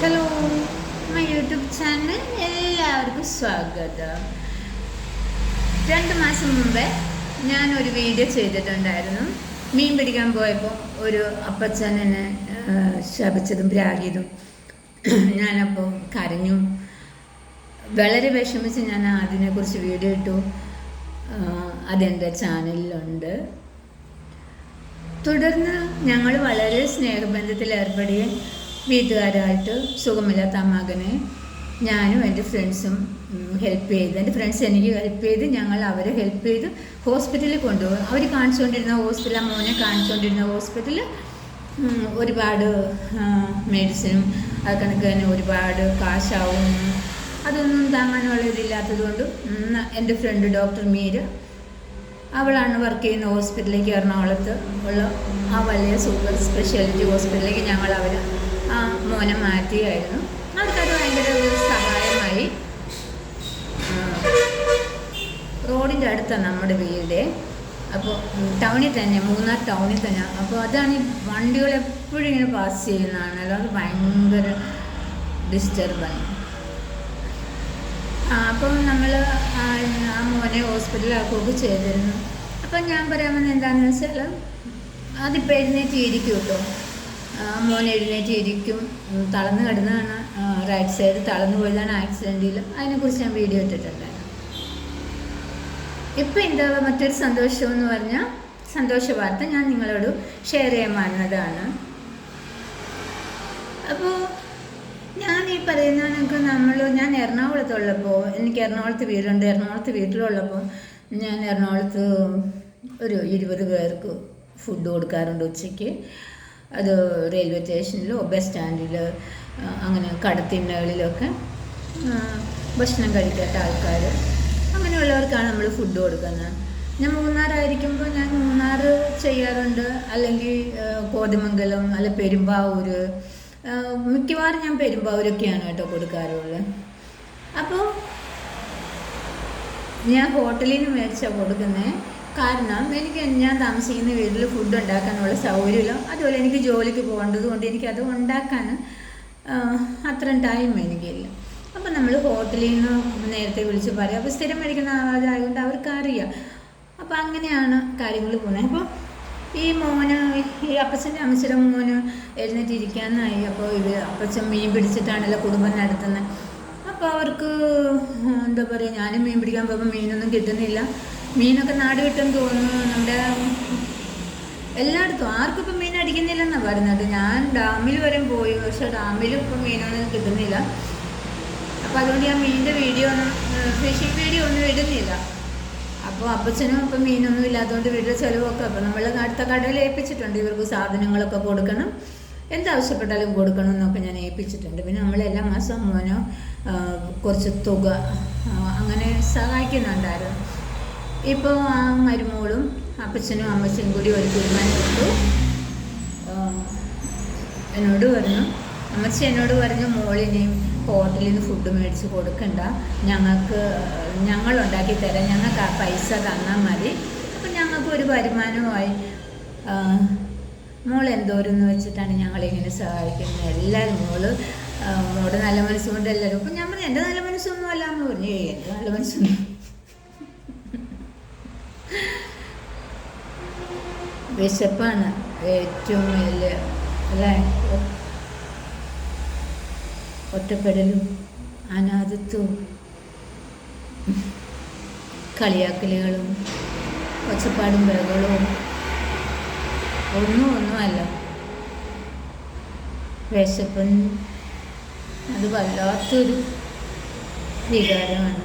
Hello my YouTube channel എല്ലാവർക്കും സ്വാഗതം. രണ്ട് മാസം മുമ്പേ ഞാൻ ഒരു വീഡിയോ ചെയ്തിട്ടുണ്ടായിരുന്നു. മീൻ പിടിക്കാൻ പോയപ്പോൾ ഒരു അപ്പച്ചൻ എന്നെ ശപിച്ചതും പ്രാഗിയതും ഞാനപ്പോൾ കരഞ്ഞു. വളരെ വിഷമിച്ച് ഞാൻ അതിനെക്കുറിച്ച് വീഡിയോ ഇട്ടു. അതെന്റെ ചാനലിലുണ്ട്. തുടർന്ന് ഞങ്ങൾ വളരെ സ്നേഹബന്ധത്തിൽ ഏർപ്പെടുകയും വീട്ടുകാരായിട്ട് സുഖമില്ലാത്ത മകനെ ഞാനും എന്റെ ഫ്രണ്ട്സും ഹെൽപ്പ് ചെയ്ത് എന്റെ ഫ്രണ്ട്സ് എനിക്ക് ഹെൽപ്പ് ചെയ്ത് ഞങ്ങൾ അവരെ ഹെൽപ്പ് ചെയ്ത് ഹോസ്പിറ്റലിൽ കൊണ്ടുപോകും അവർ കാണിച്ചുകൊണ്ടിരുന്ന ഹോസ്പിറ്റൽ അമ്മോനെ മോനെ കാണിച്ചുകൊണ്ടിരുന്ന ഹോസ്പിറ്റലിൽ ഒരുപാട് മെഡിസിനും അത് കണക്ക് തന്നെ ഒരുപാട് കാശാവും. അതൊന്നും താങ്ങാനുള്ള ഇതില്ലാത്തത് കൊണ്ടും എന്റെ ഫ്രണ്ട് ഡോക്ടർ മീര അവളാണ് വർക്ക് ചെയ്യുന്ന ഹോസ്പിറ്റലിലേക്ക് എറണാകുളത്ത് ഉള്ള ആ വലിയ സൂപ്പർ സ്പെഷ്യാലിറ്റി ഹോസ്പിറ്റലിലേക്ക് ഞങ്ങൾ അവർ മോനെ മാറ്റിയായിരുന്നു. അവർക്കത് ഭയങ്കര ഒരു സഹായമായി. റോഡിന്റെ അടുത്താണ് നമ്മുടെ വീട്. അപ്പോൾ ടൗണിൽ തന്നെ മൂന്നാർ ടൗണിൽ തന്നെ. അപ്പോൾ അതാണ് ഈ വണ്ടികൾ എപ്പോഴും ഇങ്ങനെ പാസ് ചെയ്യുന്നതാണ് അല്ലാതെ ഭയങ്കര ഡിസ്റ്റർബാണ് അപ്പം നമ്മൾ ആ മോനെ ഹോസ്പിറ്റലാക്കുകയൊക്കെ ചെയ്തിരുന്നു. അപ്പം ഞാൻ പറയാൻ വന്നത് എന്താണെന്ന് വെച്ചാൽ അതിപ്പോൾ എഴുന്നേറ്റ് ഇരിക്കും കേട്ടോ ആ, മോൻ എഴുന്നേറ്റ് ഇരിക്കും. തളർന്നു കിടന്നതാണ്. റൈറ്റ് സൈഡ് തളർന്നു പോയതാണ് ആക്സിഡന്റിൽ അതിനെക്കുറിച്ച് ഞാൻ വീഡിയോ ഇട്ടിട്ടുണ്ടായിരുന്നു. ഇപ്പം എന്താ മറ്റൊരു സന്തോഷം എന്ന് പറഞ്ഞാൽ സന്തോഷ വാർത്ത ഞാൻ നിങ്ങളോട് ഷെയർ ചെയ്യാൻ വന്നതാണ്. അപ്പോൾ ഞാൻ ഈ പറയുന്നതൊക്കെ നമ്മൾ ഞാൻ എറണാകുളത്തുള്ളപ്പോൾ എനിക്ക് എറണാകുളത്ത് വീടുണ്ട്. എറണാകുളത്ത് വീട്ടിലുള്ളപ്പോൾ ഞാൻ എറണാകുളത്ത് ഒരു ഇരുപത് പേർക്ക് ഫുഡ് കൊടുക്കാറുണ്ട് ഉച്ചയ്ക്ക്. അത് റെയിൽവേ സ്റ്റേഷനിലോ ബസ് സ്റ്റാൻഡിൽ അങ്ങനെ കടത്തിണ്ണകളിലൊക്കെ ഭക്ഷണം കഴിക്കാത്ത ആൾക്കാർ അങ്ങനെയുള്ളവർക്കാണ് നമ്മൾ ഫുഡ് കൊടുക്കുന്നത്. ഞാൻ മൂന്നാറായിരിക്കുമ്പോൾ ഞാൻ മൂന്നാർ ചെയ്യാറുണ്ട്. അല്ലെങ്കിൽ കോതമംഗലം അല്ലെ പെരുമ്പാവൂർ മിക്കവാറും ഞാൻ പെരുമ്പാവൂരൊക്കെയാണ് കേട്ടോ കൊടുക്കാറുള്ളത്. അപ്പോൾ ഞാൻ ഹോട്ടലിൽ നിന്ന് മേടിച്ചാണ് കൊടുക്കുന്നത് കാരണം എനിക്ക് ഞാൻ താമസിക്കുന്ന വീട്ടിൽ ഫുഡ് ഉണ്ടാക്കാനുള്ള സൗകര്യമില്ല. അതുപോലെ എനിക്ക് ജോലിക്ക് പോകേണ്ടത് കൊണ്ട് എനിക്കത് ഉണ്ടാക്കാൻ അത്രയും ടൈം എനിക്കില്ല. അപ്പം നമ്മൾ ഹോട്ടലിൽ നിന്ന് നേരത്തെ വിളിച്ച് പറയും. അപ്പോൾ സ്ഥിരം മേടിക്കുന്ന ആളായതുകൊണ്ട് അവർക്ക് അറിയാം അപ്പോൾ അങ്ങനെയാണ് കാര്യങ്ങൾ പോകുന്നത്. അപ്പോൾ ഈ മോന് ഈ അപ്പച്ചന്റെ അമ്മച്ചിയുടെ മോന് എഴുന്നേറ്റ് ഇരിക്കാനായി അപ്പോൾ ഇത് അപ്പച്ചൻ മീൻ പിടിച്ചിട്ടാണല്ലോ കുടുംബം നടത്തുന്നത്. അപ്പോൾ അവർക്ക് എന്താ പറയുക ഞാനും മീൻ പിടിക്കാൻ പോകുമ്പോൾ മീനൊന്നും കിട്ടുന്നില്ല. മീനൊക്കെ നാട് വിട്ടെന്ന് തോന്നുന്നു നമ്മുടെ എല്ലായിടത്തും. ആർക്കും ഇപ്പം മീൻ അടിക്കുന്നില്ലെന്നാണ് പറയുന്നത്. ഞാൻ ഡാമിൽ വരെ പോയി. പക്ഷെ ഡാമിലും ഇപ്പം മീനൊന്നും കിട്ടുന്നില്ല. അപ്പോൾ അതുകൊണ്ട് ഞാൻ മീനിന്റെ വീഡിയോ ഒന്നും ഫിഷിംഗ് വീഡിയോ ഒന്നും ഇടുന്നില്ല. അപ്പോൾ അപ്പച്ചനും ഇപ്പം മീനൊന്നും ഇല്ലാത്തതുകൊണ്ട് വീട്ടിലെ ചിലവൊക്കെ അപ്പം നമ്മൾ അടുത്ത കടയിൽ ഏൽപ്പിച്ചിട്ടുണ്ട്. ഇവർക്ക് സാധനങ്ങളൊക്കെ കൊടുക്കണം. എന്താവശ്യപ്പെട്ടാലും കൊടുക്കണം എന്നൊക്കെ ഞാൻ ഏൽപ്പിച്ചിട്ടുണ്ട്. പിന്നെ നമ്മൾ എല്ലാ മാസം മോനോ കുറച്ച് തുക അങ്ങനെ സഹായിക്കുന്നുണ്ടായിരുന്നു. ഇപ്പോൾ ആ മരുമോളും അപ്പച്ചനും അമ്മച്ചനും കൂടി ഒരു തീരുമാനമെടുത്തു. എന്നോട് പറഞ്ഞു അമ്മച്ചി എന്നോട് പറഞ്ഞു മോളിനെയും ഹോട്ടലിൽ നിന്ന് ഫുഡ് മേടിച്ച് കൊടുക്കണ്ട. ഞങ്ങൾക്ക് ഞങ്ങൾ ഉണ്ടാക്കി തരാം. ഞങ്ങൾക്ക് ആ പൈസ തന്നാൽ മതി. അപ്പം ഞങ്ങൾക്ക് ഒരു വരുമാനമായി. മോൾ എന്തോരെന്ന് വെച്ചിട്ടാണ് ഞങ്ങളിങ്ങനെ സഹായിക്കുന്നത്. എല്ലാവരും മോൾ മോളുടെ നല്ല മനസ്സുകൊണ്ട് എല്ലാവരും അപ്പം ഞാൻ എന്റെ നല്ല മനസ്സൊന്നും അല്ല എന്ന് പറഞ്ഞു. എന്റെ നല്ല മനസ്സൊന്നും വിശപ്പാണ് ഏറ്റവും വലിയ അല്ലേ? ഒറ്റപ്പെടലും അനാഥത്വവും കളിയാക്കലുകളും ഒച്ചപ്പാടും ബഹളവും ഒന്നും ഒന്നുമല്ല. വിശപ്പൻ അത് വല്ലാത്തൊരു വികാരമാണ്.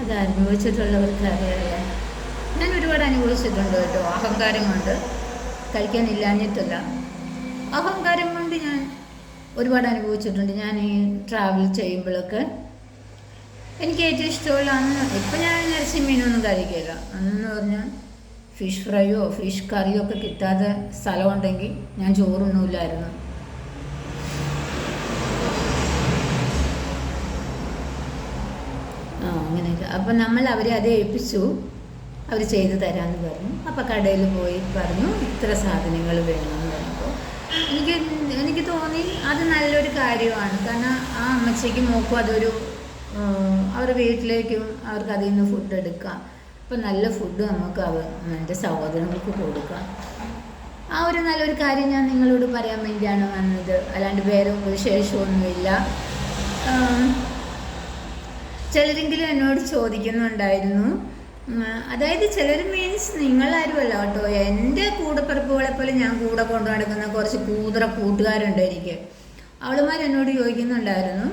അത് അനുഭവിച്ചിട്ടുള്ളവർക്ക് അറിയാമല്ലോ ഞാൻ ഒരുപാട് അനുഭവിച്ചിട്ടുണ്ട് കേട്ടോ. അഹങ്കാരം കൊണ്ട് കഴിക്കാനില്ലാഞ്ഞിട്ടല്ല അഹങ്കാരം കൊണ്ട് ഞാൻ ഒരുപാട് അനുഭവിച്ചിട്ടുണ്ട്. ഞാൻ ഈ ട്രാവൽ ചെയ്യുമ്പോഴൊക്കെ എനിക്ക് ഏറ്റവും ഇഷ്ടമുള്ള അന്ന് ഇപ്പം ഞാൻ ഇറച്ചി മീനൊന്നും കഴിക്കില്ല. അന്നെന്ന് പറഞ്ഞാൽ ഫിഷ് ഫ്രൈയോ ഫിഷ് കറിയോ ഒക്കെ കിട്ടാത്ത സ്ഥലമുണ്ടെങ്കിൽ ഞാൻ ചോറുണ്ണൂലായിരുന്നു ആ അങ്ങനെയൊക്കെ. അപ്പം നമ്മൾ അവരെ അത് ഏൽപ്പിച്ചു അവർ ചെയ്തു തരാമെന്ന് പറഞ്ഞു. അപ്പോൾ കടയിൽ പോയി പറഞ്ഞു ഇത്ര സാധനങ്ങൾ വേണമെന്ന് പറഞ്ഞപ്പോൾ എനിക്ക് എനിക്ക് തോന്നി അത് നല്ലൊരു കാര്യമാണ്. കാരണം ആ അമ്മച്ചയ്ക്ക് നോക്കും അതൊരു അവരുടെ വീട്ടിലേക്കും അവർക്ക് അതിൽ നിന്ന് ഫുഡ് എടുക്കാം. അപ്പം നല്ല ഫുഡ് നമുക്ക് അവർ എന്റെ സഹോദരങ്ങൾക്ക് കൊടുക്കാം. ആ ഒരു നല്ലൊരു കാര്യം ഞാൻ നിങ്ങളോട് പറയാൻ വേണ്ടിയാണ് വന്നത്. അല്ലാണ്ട് വേറെ വിശേഷമൊന്നുമില്ല. ചിലരെങ്കിലും എന്നോട് ചോദിക്കുന്നുണ്ടായിരുന്നു. അതായത് ചിലർ മീൻസ് നിങ്ങളാരുമല്ല കേട്ടോ. എന്റെ കൂടപ്പിറപ്പുകളെ പോലെ ഞാൻ കൂടെ കൊണ്ടു നടക്കുന്ന കുറച്ച് കൂതറ കൂട്ടുകാരുണ്ട് എനിക്ക്. അവളുമാർ എന്നോട് ചോദിക്കുന്നുണ്ടായിരുന്നു.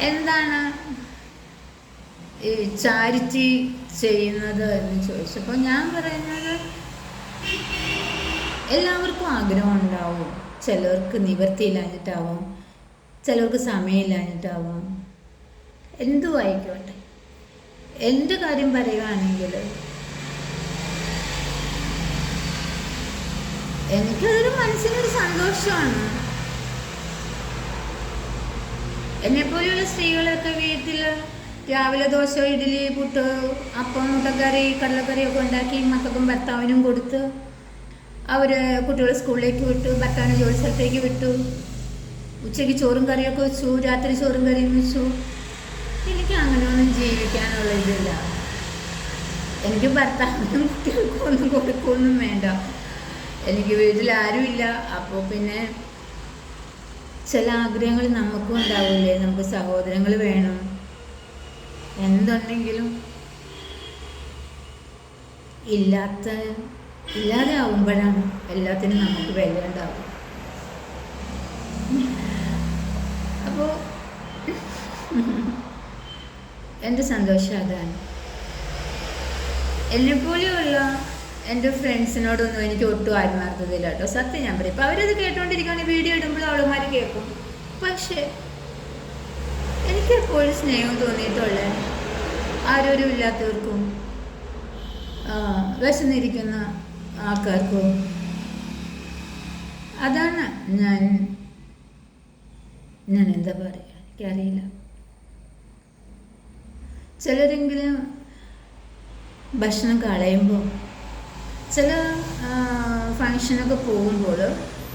എന്താണ് ഈ ചാരിറ്റി ചെയ്യുന്നത് എന്ന് ചോദിച്ചപ്പോൾ ഞാൻ പറയുന്നത് എല്ലാവർക്കും ആഗ്രഹം ഉണ്ടാവും. ചിലർക്ക് നിവർത്തിയില്ലാഞ്ഞിട്ടാവും ചിലർക്ക് സമയമില്ലാഞ്ഞിട്ടാവും എന്തും ആയിക്കോട്ടെ എന്റെ കാര്യം പറയുകയാണെങ്കിൽ എനിക്കതൊരു മനസ്സിനൊരു സന്തോഷമാണ്. എന്നെപ്പോലെയുള്ള സ്ത്രീകളൊക്കെ വീട്ടിൽ രാവിലെ ദോശ ഇഡ്ഡലി പുട്ട് അപ്പം മുട്ടക്കറി കടലക്കറിയൊക്കെ ഉണ്ടാക്കി മക്കൾക്കും ഭർത്താവിനും കൊടുത്ത് അവർ കുട്ടികളെ സ്കൂളിലേക്ക് വിട്ടു ഭർത്താവിനെ ജോലി സ്ഥലത്തേക്ക് വിട്ടു. ഉച്ചയ്ക്ക് ചോറും കറിയൊക്കെ വെച്ചു രാത്രി ചോറും കറിയും വെച്ചു. എനിക്ക് അങ്ങനെയൊന്നും ജീവിക്കാനുള്ള ഇതില്ല. എനിക്ക് ഭർത്താവിനും കുട്ടികൾക്കും ഒന്നും കൊടുക്കുകയൊന്നും വേണ്ട. എനിക്ക് വീട്ടിൽ ഇല്ല. അപ്പോൾ പിന്നെ ചില ആഗ്രഹങ്ങൾ നമുക്കും ഉണ്ടാവില്ലേ? നമുക്ക് സഹോദരങ്ങൾ വേണം. എന്തുണ്ടെങ്കിലും ഇല്ലാത്ത ഇല്ലാതെ ആവുമ്പോഴാണ് എല്ലാത്തിനും നമുക്ക് വില ഉണ്ടാവും അപ്പോൾ എന്റെ സന്തോഷം അതാണ്. എന്നെപ്പോലെയുള്ള എന്റെ ഫ്രണ്ട്സിനോടൊന്നും എനിക്ക് ഒട്ടും ആത്മാർത്ഥതയില്ല കേട്ടോ. സത്യം ഞാൻ പറയും. ഇപ്പം അവരത് കേട്ടോണ്ടിരിക്കുകയാണെങ്കിൽ വീഡിയോ ഇടുമ്പോൾ അവളുമാർ കേൾക്കും. പക്ഷേ എനിക്ക് എപ്പോഴും സ്നേഹം തോന്നിയിട്ടുള്ള ആരോരും ഇല്ലാത്തവർക്കും വിശന്നിരിക്കുന്ന ആൾക്കാർക്കും അതാണ് ഞാൻ ഞാൻ എന്താ പറയുക എനിക്കറിയില്ല. ചിലരെങ്കിലും ഭക്ഷണം കളയുമ്പോൾ ചില ഫങ്ഷനൊക്കെ പോകുമ്പോൾ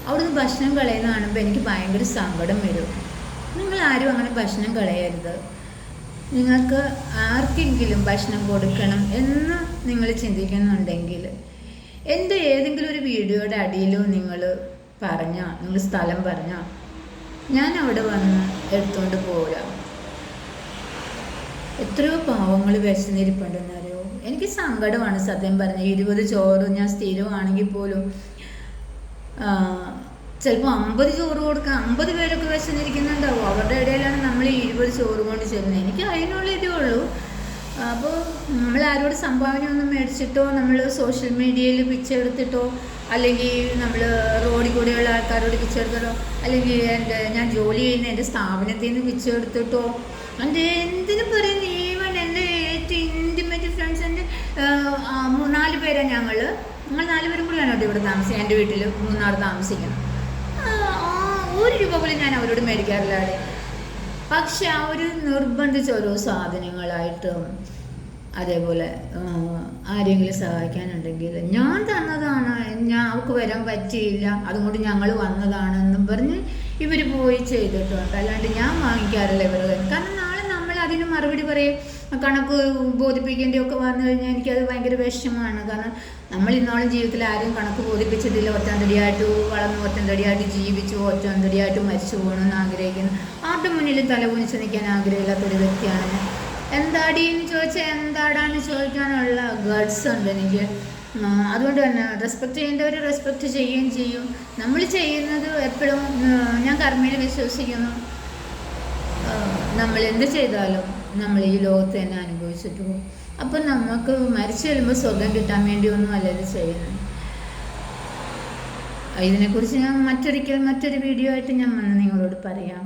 അവിടുന്ന് ഭക്ഷണം കളയുന്ന കാണുമ്പോൾ എനിക്ക് ഭയങ്കര സങ്കടം വരും. നിങ്ങൾ ആരും അങ്ങനെ ഭക്ഷണം കളയരുത്. നിങ്ങൾക്ക് ആർക്കെങ്കിലും ഭക്ഷണം കൊടുക്കണം എന്ന് നിങ്ങൾ ചിന്തിക്കുന്നുണ്ടെങ്കിൽ എന്റെ ഏതെങ്കിലും ഒരു വീഡിയോയുടെ അടിയിലോ നിങ്ങൾ പറഞ്ഞാൽ നിങ്ങൾ സ്ഥലം പറഞ്ഞാൽ ഞാൻ അവിടെ വന്ന് എടുത്തുകൊണ്ട് പോരാം എത്രയോ പാവങ്ങൾ വിശന്നിരിപ്പുണ്ടെന്നറിയോ എനിക്ക് സങ്കടമാണ് സത്യം പറഞ്ഞ. ഇരുപത് ചോറ് ഞാൻ സ്ഥിരമാണെങ്കിൽ പോലും ചിലപ്പോൾ അമ്പത് ചോറ് കൊടുക്കാൻ അമ്പത് പേരൊക്കെ വിശന്നിരിക്കുന്നുണ്ടാവും അവരുടെ ഇടയിലാണ് നമ്മൾ ഈ ഇരുപത് ചോറ് കൊണ്ട് ചെല്ലുന്നത്. എനിക്ക് അതിനുള്ള ഇതേ ഉള്ളൂ. അപ്പോൾ നമ്മൾ ആരോട് സംഭാവന ഒന്നും മേടിച്ചിട്ടോ നമ്മൾ സോഷ്യൽ മീഡിയയിൽ പിച്ചെടുത്തിട്ടോ അല്ലെങ്കിൽ നമ്മൾ റോഡിൽ കൂടെയുള്ള ആൾക്കാരോട് പിച്ചെടുത്തിട്ടോ അല്ലെങ്കിൽ എന്റെ ഞാൻ ജോലി ചെയ്യുന്ന എന്റെ സ്ഥാപനത്തിൽ നിന്ന് പിച്ചെടുത്തിട്ടോ എന്റെ എന്തിനും പറയുന്നു പേരാണ് ഞങ്ങൾ ഞങ്ങൾ നാലുപേരും കൂടിയാണ് കേട്ടോ ഇവിടെ താമസിക്കുക എന്റെ വീട്ടിൽ മൂന്നാർ ആ, ഒരു രൂപ പോലും ഞാൻ അവരോട് മേടിക്കാറില്ല അവിടെ. പക്ഷെ ഒരു നിർബന്ധിച്ച ഓരോ സാധനങ്ങളായിട്ടും അതേപോലെ ആരെങ്കിലും സഹായിക്കാനുണ്ടെങ്കിൽ ഞാൻ തന്നതാണ്. ഞാൻ അവർക്ക് വരാൻ പറ്റിയില്ല. അതുകൊണ്ട് ഞങ്ങൾ വന്നതാണെന്നും പറഞ്ഞ് ഇവർ പോയി ചെയ്തിട്ടുണ്ട്. അല്ലാണ്ട് ഞാൻ വാങ്ങിക്കാറില്ല കയ്യിൽ. കാരണം അതിന് മറുപടി പറയും. കണക്ക് ബോധിപ്പിക്കേണ്ടിയൊക്കെ വന്നു കഴിഞ്ഞാൽ എനിക്കത് ഭയങ്കര വിഷമമാണ് കാരണം നമ്മൾ ഇന്നോളം ജീവിതത്തിൽ ആരും കണക്ക് ബോധിപ്പിച്ചിട്ടില്ല. ഒറ്റന്തടിയായിട്ട് വളർന്നു ഒറ്റന്തടിയായിട്ട് ജീവിച്ചു ഒറ്റന്തടിയായിട്ട് മരിച്ചു പോകണമെന്ന് ആഗ്രഹിക്കുന്നു. ആരുടെ മുന്നിൽ തലകുനിച്ച് നിൽക്കാൻ ആഗ്രഹമില്ലാത്തൊരു വ്യക്തിയാണ് ഞാൻ. എന്താടി എന്ന് ചോദിച്ചാൽ എന്താടാന്ന് ചോദിക്കാനുള്ള ഗഡ്സ് ഉണ്ട് എനിക്ക്. അതുകൊണ്ട് തന്നെ റെസ്പെക്റ്റ് ചെയ്യേണ്ടവർ റെസ്പെക്റ്റ് ചെയ്യുകയും ചെയ്യും. നമ്മൾ ചെയ്യുന്നത് എപ്പോഴും ഞാൻ കർമ്മയിൽ വിശ്വസിക്കുന്നു. നമ്മൾ എന്ത് ചെയ്താലും നമ്മൾ ഈ ലോകത്ത് തന്നെ അനുഭവിച്ചിട്ട് പോകും. അപ്പം നമുക്ക് മരിച്ചു വരുമ്പോൾ സ്വർഗം കിട്ടാൻ വേണ്ടി ഒന്നും അല്ലത് ചെയ്യുന്നത് ഇതിനെക്കുറിച്ച് ഞാൻ മറ്റൊരിക്കൽ മറ്റൊരു വീഡിയോ ആയിട്ട് ഞാൻ നിങ്ങളോട് പറയാം.